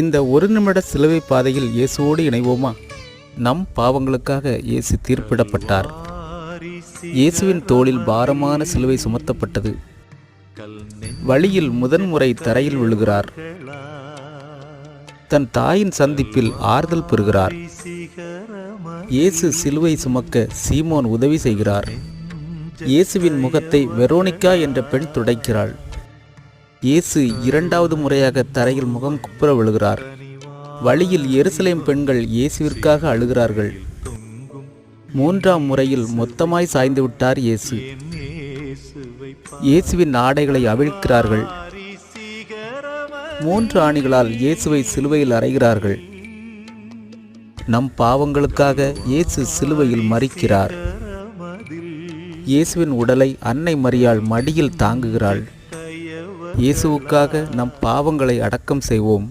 இந்த ஒரு நிமிட சிலுவை பாதையில் இயேசுவோடு இணைவோமா? நம் பாவங்களுக்காக இயேசு தீர்ப்பிடப்பட்டார். இயேசுவின் தோளில் பாரமான சிலுவை சுமத்தப்பட்டது. வழியில் முதன்முறை தரையில் விழுகிறார். தன் தாயின் சந்திப்பில் ஆறுதல் பெறுகிறார். இயேசு சிலுவை சுமக்க சீமோன் உதவி செய்கிறார். இயேசுவின் முகத்தை வெரோனிகா என்ற பெண் துடைக்கிறாள். இயேசு இரண்டாவது முறையாக தரையில் முகம் குப்புற விழுகிறார். வழியில் எருசலேம் பெண்கள் இயேசுவிற்காக அழுகிறார்கள். மூன்றாம் முறையில் மொத்தமாய் சாய்ந்து விட்டார் இயேசு. இயேசுவின் ஆடைகளை அவிழ்க்கிறார்கள். மூன்று ஆணிகளால் இயேசுவை சிலுவையில் அறைகிறார்கள். நம் பாவங்களுக்காக இயேசு சிலுவையில் மறிக்கிறார் இயேசுவின் உடலை அன்னை மரியாள் மடியில் தாங்குகிறாள். இயேசுவுக்காக நம் பாவங்களை அடக்கம் செய்வோம்.